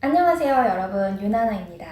안녕하세요 여러분 유나나입니다.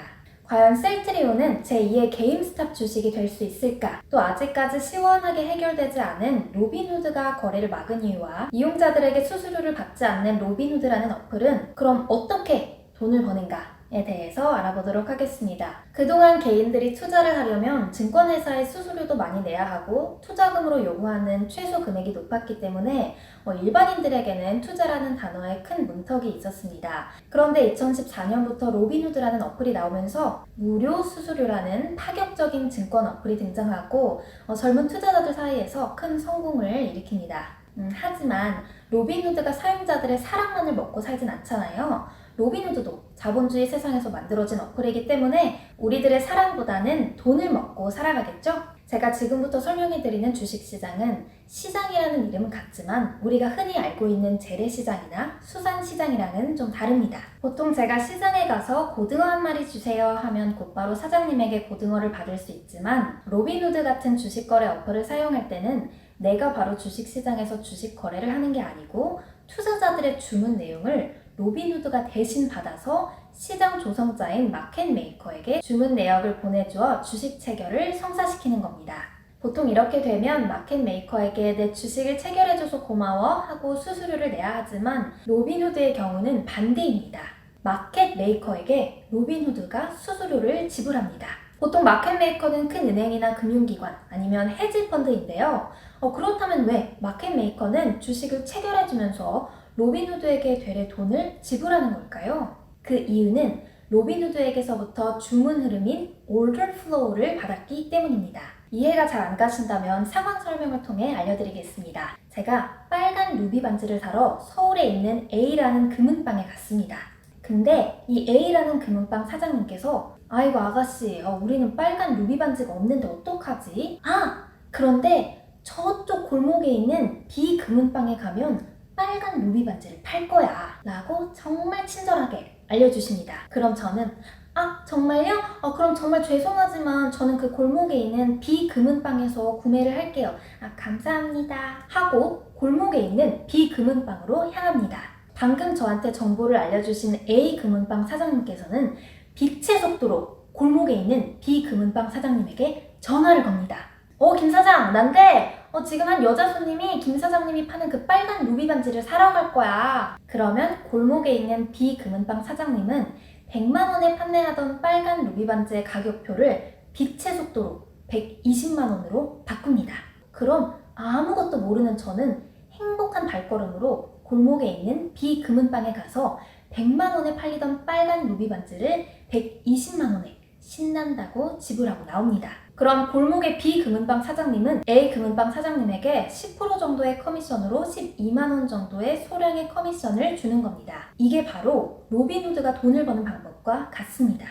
과연 셀트리온은 제2의 게임스탑 주식이 될 수 있을까? 또 아직까지 시원하게 해결되지 않은 로빈후드가 거래를 막은 이유와 이용자들에게 수수료를 받지 않는 로빈후드라는 어플은 그럼 어떻게 돈을 버는가? 에 대해서 알아보도록 하겠습니다. 그동안 개인들이 투자를 하려면 증권회사에 수수료도 많이 내야 하고 투자금으로 요구하는 최소 금액이 높았기 때문에 어, 일반인들에게는 투자라는 단어에 큰 문턱이 있었습니다. 그런데 2014년부터 로빈후드라는 어플이 나오면서 무료 수수료라는 파격적인 증권 어플이 등장하고 어, 젊은 투자자들 사이에서 큰 성공을 일으킵니다. 음, 하지만 로빈후드가 사용자들의 사랑만을 먹고 살진 않잖아요. 로빈후드도 자본주의 세상에서 만들어진 어플이기 때문에 우리들의 사랑보다는 돈을 먹고 살아가겠죠? 제가 지금부터 설명해드리는 주식시장은 시장이라는 이름은 같지만 우리가 흔히 알고 있는 재래시장이나 수산시장이랑은 좀 다릅니다. 보통 제가 시장에 가서 고등어 한 마리 주세요 하면 곧바로 사장님에게 고등어를 받을 수 있지만 로빈후드 같은 주식거래 어플을 사용할 때는 내가 바로 주식시장에서 주식 거래를 하는 게 아니고 투자자들의 주문 내용을 로빈후드가 대신 받아서 시장 조성자인 마켓메이커에게 주문 내역을 보내주어 주식 체결을 성사시키는 겁니다. 보통 이렇게 되면 마켓메이커에게 내 주식을 체결해줘서 고마워 하고 수수료를 내야 하지만 로빈후드의 경우는 반대입니다. 마켓메이커에게 로빈후드가 수수료를 지불합니다. 보통 마켓메이커는 큰 은행이나 금융기관 아니면 헤지펀드인데요. 어, 그렇다면 왜 마켓메이커는 주식을 체결해주면서 로빈후드에게 되레 돈을 지불하는 걸까요? 그 이유는 로빈후드에게서부터 주문 흐름인 order flow를 받았기 때문입니다. 이해가 잘 안 가신다면 상황 설명을 통해 알려드리겠습니다. 제가 빨간 루비 반지를 사러 서울에 있는 A라는 금은방에 갔습니다. 근데 이 A라는 금은방 사장님께서 아이고 아가씨 어, 우리는 빨간 루비 반지가 없는데 어떡하지? 아 그런데 저쪽 골목에 있는 B 금은방에 가면 빨간 루비 반지를 팔 거야 라고 정말 친절하게 알려주십니다. 그럼 저는 아 정말요? 어, 그럼 정말 죄송하지만 저는 그 골목에 있는 B 금은방에서 구매를 할게요. 아 감사합니다 하고 골목에 있는 B 금은방으로 향합니다. 방금 저한테 정보를 알려주신 A 금은방 사장님께서는 빛의 속도로 골목에 있는 B 금은방 사장님에게 전화를 겁니다. 어, 김 사장, 난데 어, 지금 한 여자 손님이 김 사장님이 파는 그 빨간 루비 반지를 사러 갈 거야. 그러면 골목에 있는 B 금은방 사장님은 100만 원에 판매하던 빨간 루비 반지의 가격표를 빛의 속도로 120만 원으로 바꿉니다. 그럼 아무것도 모르는 저는 행복한 발걸음으로 골목에 있는 B 금은방에 가서 100만 원에 팔리던 빨간 루비 반지를 120만 원에 신난다고 지불하고 나옵니다. 그럼 골목의 B 금은방 사장님은 A 금은방 사장님에게 10% 정도의 커미션으로 12만 원 정도의 소량의 커미션을 주는 겁니다. 이게 바로 로빈후드가 돈을 버는 방법과 같습니다.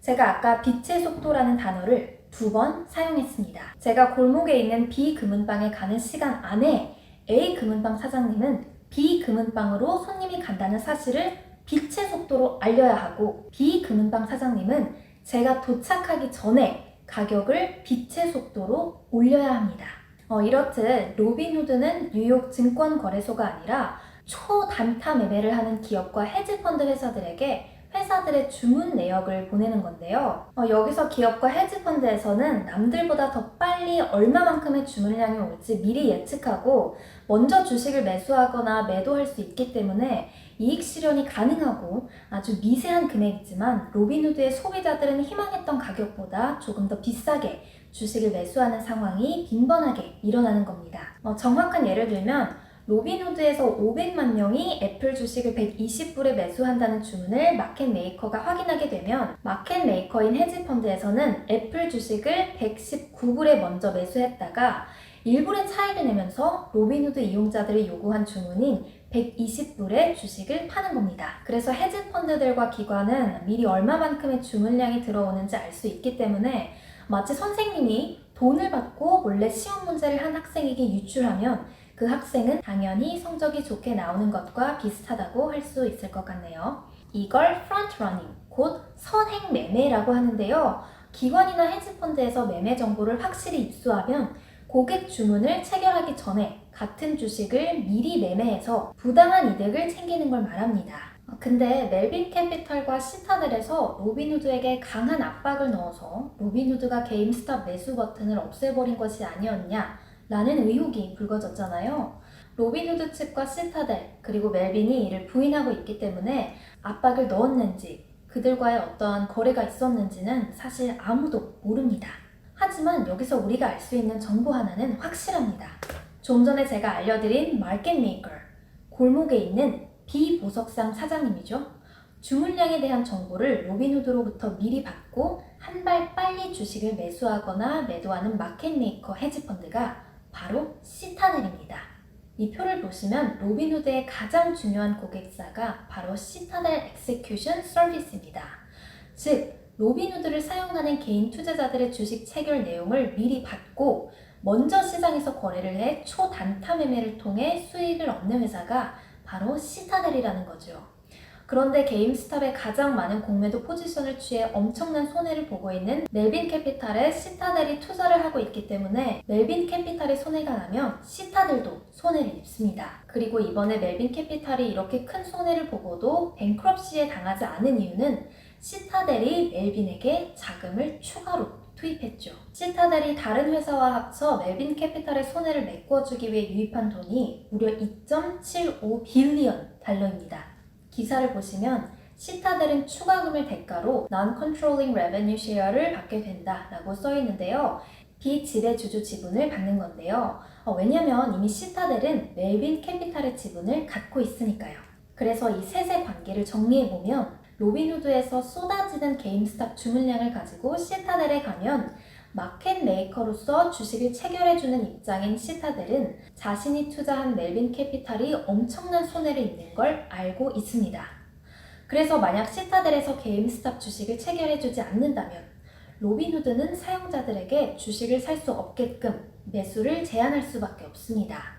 제가 아까 빛의 속도라는 단어를 두 번 사용했습니다. 제가 골목에 있는 B 금은방에 가는 시간 안에 A 금은방 사장님은 B 금은방으로 손님이 간다는 사실을 빛의 속도로 알려야 하고 B 금은방 사장님은 제가 도착하기 전에 가격을 빛의 속도로 올려야 합니다. 어, 이렇듯 로빈후드는 뉴욕 증권거래소가 아니라 초단타 매매를 하는 기업과 헤지펀드 회사들에게 회사들의 주문 내역을 보내는 건데요. 어, 여기서 기업과 헤지펀드에서는 남들보다 더 빨리 얼마만큼의 주문량이 올지 미리 예측하고 먼저 주식을 매수하거나 매도할 수 있기 때문에 이익 실현이 가능하고 아주 미세한 금액이지만 로빈후드의 소비자들은 희망했던 가격보다 조금 더 비싸게 주식을 매수하는 상황이 빈번하게 일어나는 겁니다. 어, 정확한 예를 들면 로빈후드에서 500만 명이 애플 주식을 120불에 매수한다는 주문을 마켓 메이커가 확인하게 되면 마켓 메이커인 헤지펀드에서는 애플 주식을 119불에 먼저 매수했다가 1불의 차이를 내면서 로빈후드 이용자들이 요구한 주문인 120불에 주식을 파는 겁니다. 그래서 헤지펀드들과 기관은 미리 얼마만큼의 주문량이 들어오는지 알 수 있기 때문에 마치 선생님이 돈을 받고 몰래 시험 문제를 한 학생에게 유출하면 그 학생은 당연히 성적이 좋게 나오는 것과 비슷하다고 할 수 있을 것 같네요. 이걸 프런트 러닝, 곧 선행 매매라고 하는데요. 기관이나 헤지펀드에서 매매 정보를 확실히 입수하면 고객 주문을 체결하기 전에 같은 주식을 미리 매매해서 부당한 이득을 챙기는 걸 말합니다. 어, 근데 멜빈 캐피털과 시타델에서 로빈후드에게 강한 압박을 넣어서 로빈후드가 게임스탑 매수 버튼을 없애버린 것이 아니었냐 라는 의혹이 불거졌잖아요. 로빈후드 측과 시타델 그리고 멜빈이 이를 부인하고 있기 때문에 압박을 넣었는지 그들과의 어떠한 거래가 있었는지는 사실 아무도 모릅니다. 하지만 여기서 우리가 알 수 있는 정보 하나는 확실합니다. 좀 전에 제가 알려드린 마켓 메이커 골목에 있는 비보석상 사장님이죠. 주문량에 대한 정보를 로빈후드로부터 미리 받고 한 발 빨리 주식을 매수하거나 매도하는 마켓메이커 헤지펀드가 바로 시타넬입니다. 이 표를 보시면 로빈후드의 가장 중요한 고객사가 바로 시타넬 엑세큐션 서비스입니다. 즉, 로빈후드를 사용하는 개인 투자자들의 주식 체결 내용을 미리 받고 먼저 시장에서 거래를 해 초단타 매매를 통해 수익을 얻는 회사가 바로 시타넬이라는 거죠. 그런데 게임스탑의 가장 많은 공매도 포지션을 취해 엄청난 손해를 보고 있는 멜빈 캐피탈에 시타델이 투자를 하고 있기 때문에 멜빈 캐피탈이 손해가 나면 시타델도 손해를 입습니다. 그리고 이번에 멜빈 캐피탈이 이렇게 큰 손해를 보고도 뱅크럽시에 당하지 않은 이유는 시타델이 멜빈에게 자금을 추가로 투입했죠. 시타델이 다른 회사와 합쳐 멜빈 캐피탈의 손해를 메꿔주기 위해 유입한 돈이 무려 2.75 빌리언 달러입니다. 기사를 보시면 시타델은 추가금을 대가로 Non-Controlling Revenue Share를 받게 된다라고 써 있는데요. 비지배주주 지분을 받는 건데요. 어, 왜냐면 이미 시타델은 멜빈 캐피탈의 지분을 갖고 있으니까요. 그래서 이 셋의 관계를 정리해보면 로빈후드에서 쏟아지는 게임스탑 주문량을 가지고 시타델에 가면 마켓 메이커로서 주식을 체결해주는 입장인 시타델은 자신이 투자한 멜빈 캐피탈이 엄청난 손해를 입는 걸 알고 있습니다. 그래서 만약 시타델에서 게임스탑 주식을 체결해주지 않는다면 로빈후드는 사용자들에게 주식을 살 수 없게끔 매수를 제한할 수밖에 없습니다.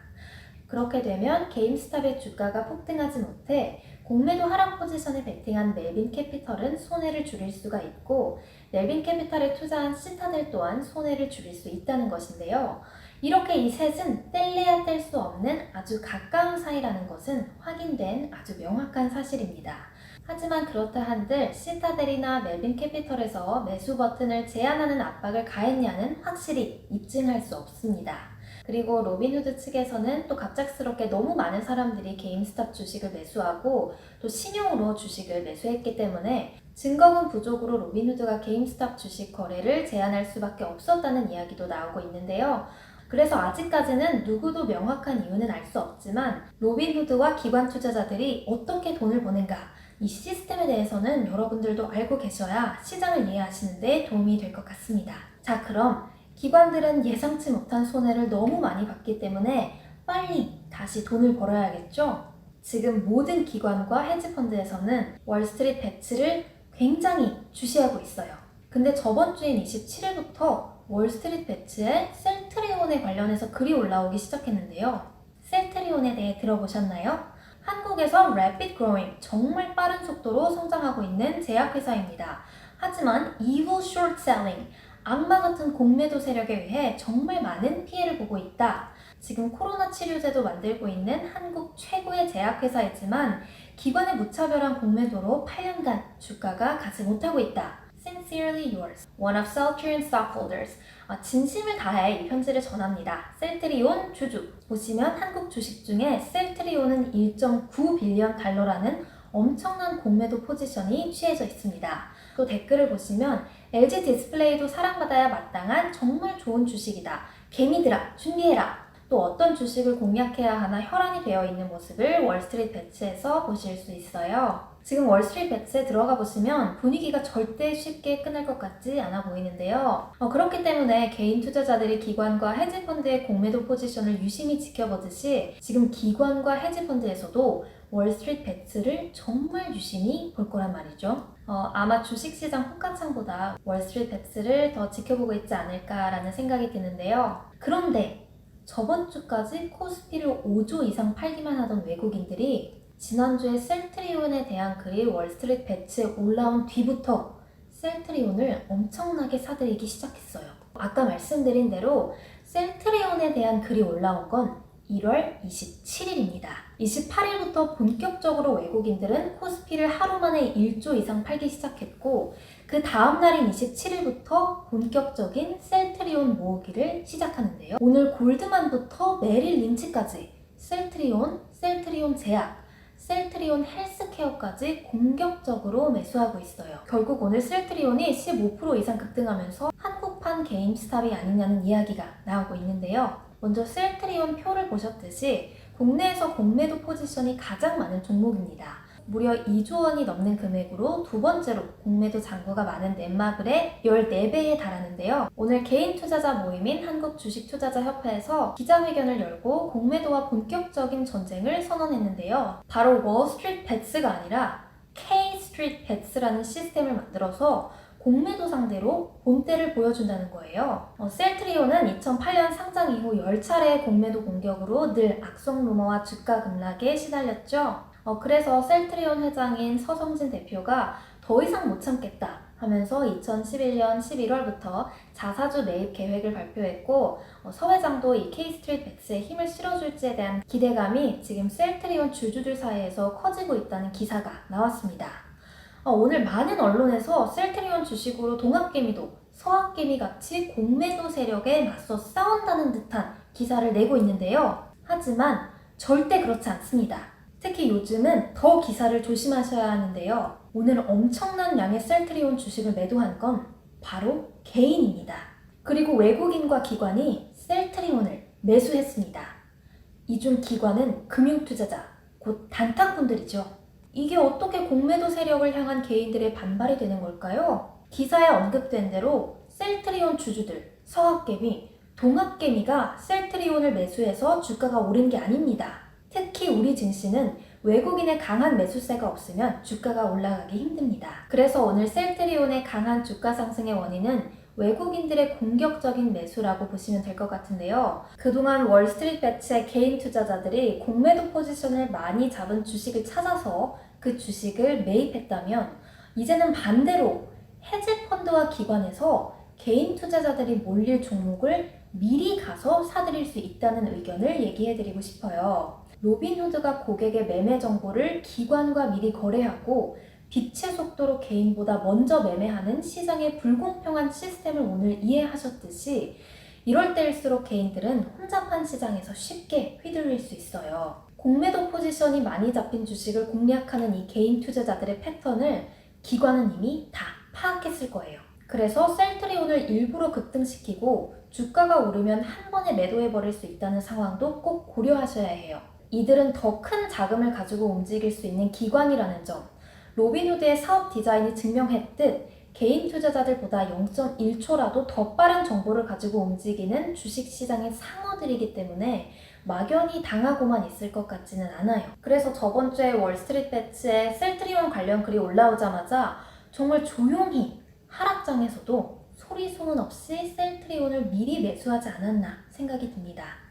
그렇게 되면 게임스탑의 주가가 폭등하지 못해 공매도 하락 포지션에 베팅한 멜빈 캐피털은 손해를 줄일 수가 있고 멜빈 캐피탈에 투자한 시타델 또한 손해를 줄일 수 있다는 것인데요. 이렇게 이 셋은 뗄래야 뗄 수 없는 아주 가까운 사이라는 것은 확인된 아주 명확한 사실입니다. 하지만 그렇다 한들 시타델이나 멜빈 캐피털에서 매수 버튼을 제한하는 압박을 가했냐는 확실히 입증할 수 없습니다. 그리고 로빈후드 측에서는 또 갑작스럽게 너무 많은 사람들이 게임스탑 주식을 매수하고 또 신용으로 주식을 매수했기 때문에 증거금 부족으로 로빈후드가 게임스탑 주식 거래를 제한할 수밖에 없었다는 이야기도 나오고 있는데요. 그래서 아직까지는 누구도 명확한 이유는 알 수 없지만 로빈후드와 기관 투자자들이 어떻게 돈을 버는가 이 시스템에 대해서는 여러분들도 알고 계셔야 시장을 이해하시는데 도움이 될 것 같습니다. 자, 그럼 기관들은 예상치 못한 손해를 너무 많이 봤기 때문에 빨리 다시 돈을 벌어야겠죠? 지금 모든 기관과 헤지펀드에서는 월스트리트 배치를 굉장히 주시하고 있어요. 근데 저번 주인 27일부터 월스트리트 배치에 셀트리온에 관련해서 글이 올라오기 시작했는데요. 셀트리온에 대해 들어보셨나요? 한국에서 rapid growing, 정말 빠른 속도로 성장하고 있는 제약회사입니다. 하지만 evil short selling, 악마 같은 공매도 세력에 의해 정말 많은 피해를 보고 있다. 지금 코로나 치료제도 만들고 있는 한국 최고의 제약회사이지만 기관의 무차별한 공매도로 8년간 주가가 가지 못하고 있다. Sincerely yours, one of Celtrion stockholders. 아, 진심을 다해 이 편지를 전합니다. 셀트리온 주주. 보시면 한국 주식 중에 셀트리온은 1.9 빌리언 달러라는 엄청난 공매도 포지션이 취해져 있습니다. 또 댓글을 보시면 LG 디스플레이도 사랑받아야 마땅한 정말 좋은 주식이다. 개미들아, 준비해라. 또 어떤 주식을 공략해야 하나 혈안이 되어 있는 모습을 월스트리트 배치에서 보실 수 있어요. 지금 월스트리트 배치에 들어가 보시면 분위기가 절대 쉽게 끝날 것 같지 않아 보이는데요. 어, 그렇기 때문에 개인 투자자들이 기관과 헤지펀드의 공매도 포지션을 유심히 지켜보듯이 지금 기관과 헤지펀드에서도 월스트리트 배치를 정말 유심히 볼 거란 말이죠. 어, 아마 주식시장 호가창보다 월스트리트 배치를 더 지켜보고 있지 않을까라는 생각이 드는데요. 그런데 저번 주까지 코스피를 5조 이상 팔기만 하던 외국인들이 지난주에 셀트리온에 대한 글이 월스트리트 배치에 올라온 뒤부터 셀트리온을 엄청나게 사들이기 시작했어요. 아까 말씀드린 대로 셀트리온에 대한 글이 올라온 건 1월 27일입니다. 28일부터 본격적으로 외국인들은 코스피를 하루 만에 1조 이상 팔기 시작했고 그 다음 날인 27일부터 본격적인 셀트리온 모으기를 시작하는데요. 오늘 골드만부터 메릴 린치까지 셀트리온, 셀트리온 제약, 셀트리온 헬스케어까지 공격적으로 매수하고 있어요. 결국 오늘 셀트리온이 15% 이상 급등하면서 한국판 게임스탑이 아니냐는 이야기가 나오고 있는데요. 먼저 셀트리온 표를 보셨듯이 국내에서 공매도 포지션이 가장 많은 종목입니다. 무려 2조 원이 넘는 금액으로 두 번째로 공매도 잔고가 많은 넷마블의 14배에 달하는데요. 오늘 개인 투자자 모임인 한국주식투자자협회에서 기자회견을 열고 공매도와 본격적인 전쟁을 선언했는데요. 바로 월스트리트 배츠가 아니라 K 스트리트 배츠라는 시스템을 만들어서 공매도 상대로 본때를 보여준다는 거예요. 어, 셀트리온은 2008년 상장 이후 10차례의 공매도 공격으로 늘 악성 루머와 주가 급락에 시달렸죠. 어, 그래서 셀트리온 회장인 서성진 대표가 더 이상 못 참겠다 하면서 2011년 11월부터 자사주 매입 계획을 발표했고 어, 서 회장도 이 K스트리트 백스에 힘을 실어줄지에 대한 기대감이 지금 셀트리온 주주들 사이에서 커지고 있다는 기사가 나왔습니다. 어, 오늘 많은 언론에서 셀트리온 주식으로 동학개미도 서학개미 같이 공매도 세력에 맞서 싸운다는 듯한 기사를 내고 있는데요. 하지만 절대 그렇지 않습니다. 특히 요즘은 더 기사를 조심하셔야 하는데요. 오늘 엄청난 양의 셀트리온 주식을 매도한 건 바로 개인입니다. 그리고 외국인과 기관이 셀트리온을 매수했습니다. 이 중 기관은 금융투자자, 곧 단타꾼들이죠. 이게 어떻게 공매도 세력을 향한 개인들의 반발이 되는 걸까요? 기사에 언급된 대로 셀트리온 주주들, 서학개미, 동학개미가 셀트리온을 매수해서 주가가 오른 게 아닙니다. 특히 우리 증시는 외국인의 강한 매수세가 없으면 주가가 올라가기 힘듭니다. 그래서 오늘 셀트리온의 강한 주가 상승의 원인은 외국인들의 공격적인 매수라고 보시면 될 것 같은데요. 그동안 월스트리트 배치의 개인 투자자들이 공매도 포지션을 많이 잡은 주식을 찾아서 그 주식을 매입했다면 이제는 반대로 해지 펀드와 기관에서 개인 투자자들이 몰릴 종목을 미리 가서 사들일 수 있다는 의견을 얘기해 드리고 싶어요. 로빈후드가 고객의 매매 정보를 기관과 미리 거래하고 빛의 속도로 개인보다 먼저 매매하는 시장의 불공평한 시스템을 오늘 이해하셨듯이 이럴 때일수록 개인들은 혼잡한 시장에서 쉽게 휘둘릴 수 있어요. 공매도 포지션이 많이 잡힌 주식을 공략하는 이 개인 투자자들의 패턴을 기관은 이미 다 파악했을 거예요. 그래서 셀트리온을 일부러 급등시키고 주가가 오르면 한 번에 매도해버릴 수 있다는 상황도 꼭 고려하셔야 해요. 이들은 더 큰 자금을 가지고 움직일 수 있는 기관이라는 점, 로빈후드의 사업 디자인이 증명했듯 개인 투자자들보다 0.1초라도 더 빠른 정보를 가지고 움직이는 주식시장의 상어들이기 때문에 막연히 당하고만 있을 것 같지는 않아요. 그래서 저번 주에 월스트리트 배츠에 셀트리온 관련 글이 올라오자마자 정말 조용히 하락장에서도 소리 소문 없이 셀트리온을 미리 매수하지 않았나 생각이 듭니다.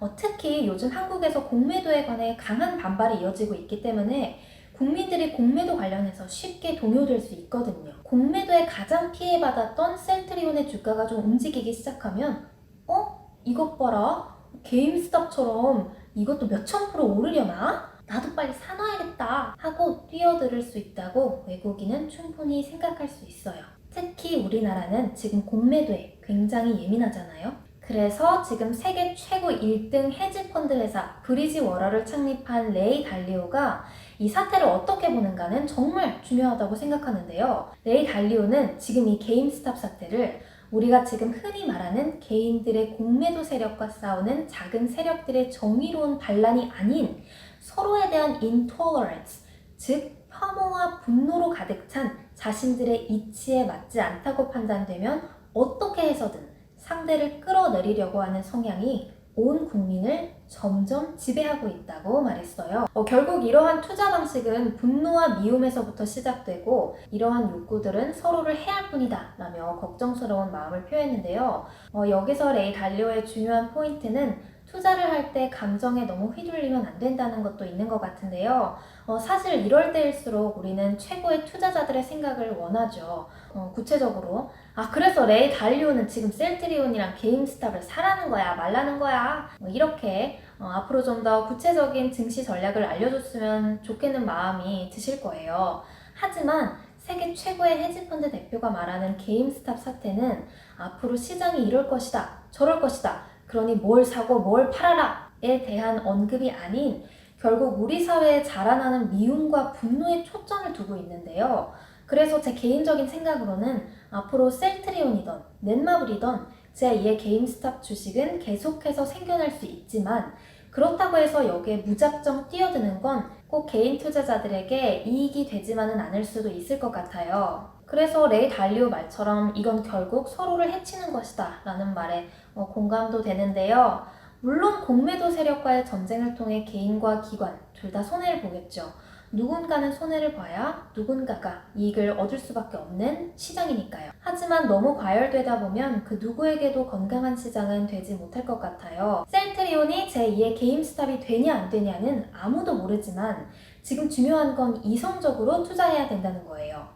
어, 특히 요즘 한국에서 공매도에 관해 강한 반발이 이어지고 있기 때문에 국민들이 공매도 관련해서 쉽게 동요될 수 있거든요. 공매도에 가장 피해받았던 셀트리온의 주가가 좀 움직이기 시작하면 어? 이것 봐라. 게임스탑처럼 이것도 몇천 프로 오르려나? 나도 빨리 사놔야겠다 하고 뛰어들을 수 있다고 외국인은 충분히 생각할 수 있어요. 특히 우리나라는 지금 공매도에 굉장히 예민하잖아요. 그래서 지금 세계 최고 1등 헤지펀드 회사 브리지 워러를 창립한 레이 달리오가 이 사태를 어떻게 보는가는 정말 중요하다고 생각하는데요. 레이 달리오는 지금 이 게임스탑 사태를 우리가 지금 흔히 말하는 개인들의 공매도 세력과 싸우는 작은 세력들의 정의로운 반란이 아닌 서로에 대한 intolerance, 즉 혐오와 분노로 가득 찬 자신들의 이치에 맞지 않다고 판단되면 어떻게 해서든 상대를 끌어내리려고 하는 성향이 온 국민을 점점 지배하고 있다고 말했어요. 어, 결국 이러한 투자 방식은 분노와 미움에서부터 시작되고 이러한 욕구들은 서로를 해할 뿐이다 라며 걱정스러운 마음을 표했는데요. 어, 여기서 레이 달리오의 중요한 포인트는 투자를 할 때 감정에 너무 휘둘리면 안 된다는 것도 있는 것 같은데요. 어, 사실 이럴 때일수록 우리는 최고의 투자자들의 생각을 원하죠. 어, 구체적으로 아 그래서 레이 달리오는 지금 셀트리온이랑 게임스탑을 사라는 거야 말라는 거야 뭐 이렇게 어, 앞으로 좀 더 구체적인 증시 전략을 알려줬으면 좋겠는 마음이 드실 거예요. 하지만 세계 최고의 헤지펀드 대표가 말하는 게임스탑 사태는 앞으로 시장이 이럴 것이다, 저럴 것이다, 그러니 뭘 사고 뭘 팔아라에 대한 언급이 아닌 결국 우리 사회에 자라나는 미움과 분노에 초점을 두고 있는데요. 그래서 제 개인적인 생각으로는 앞으로 셀트리온이던 넷마블이던 제2의 게임스탑 주식은 계속해서 생겨날 수 있지만 그렇다고 해서 여기에 무작정 뛰어드는 건 꼭 개인 투자자들에게 이익이 되지만은 않을 수도 있을 것 같아요. 그래서 레이 달리오 말처럼 이건 결국 서로를 해치는 것이다 라는 말에 어, 공감도 되는데요. 물론 공매도 세력과의 전쟁을 통해 개인과 기관 둘 다 손해를 보겠죠. 누군가는 손해를 봐야 누군가가 이익을 얻을 수밖에 없는 시장이니까요. 하지만 너무 과열되다 보면 그 누구에게도 건강한 시장은 되지 못할 것 같아요. 셀트리온이 제2의 게임스탑이 되냐 안 되냐는 아무도 모르지만 지금 중요한 건 이성적으로 투자해야 된다는 거예요.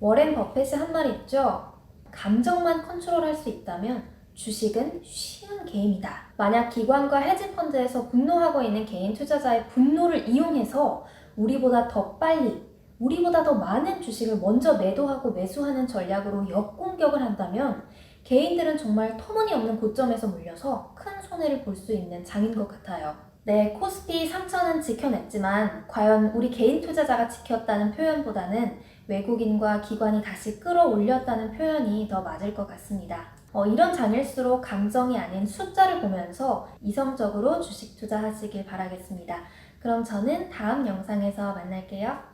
워렌 버핏이 한 말이 있죠. 감정만 컨트롤할 수 있다면 주식은 쉬운 게임이다. 만약 기관과 헤지펀드에서 분노하고 있는 개인 투자자의 분노를 이용해서 우리보다 더 빨리, 우리보다 더 많은 주식을 먼저 매도하고 매수하는 전략으로 역공격을 한다면 개인들은 정말 터무니없는 고점에서 물려서 큰 손해를 볼 수 있는 장인 것 같아요. 네, 코스피 3천은 지켜냈지만 과연 우리 개인 투자자가 지켰다는 표현보다는 외국인과 기관이 다시 끌어올렸다는 표현이 더 맞을 것 같습니다. 어, 이런 장일수록 감정이 아닌 숫자를 보면서 이성적으로 주식 투자하시길 바라겠습니다. 그럼 저는 다음 영상에서 만날게요.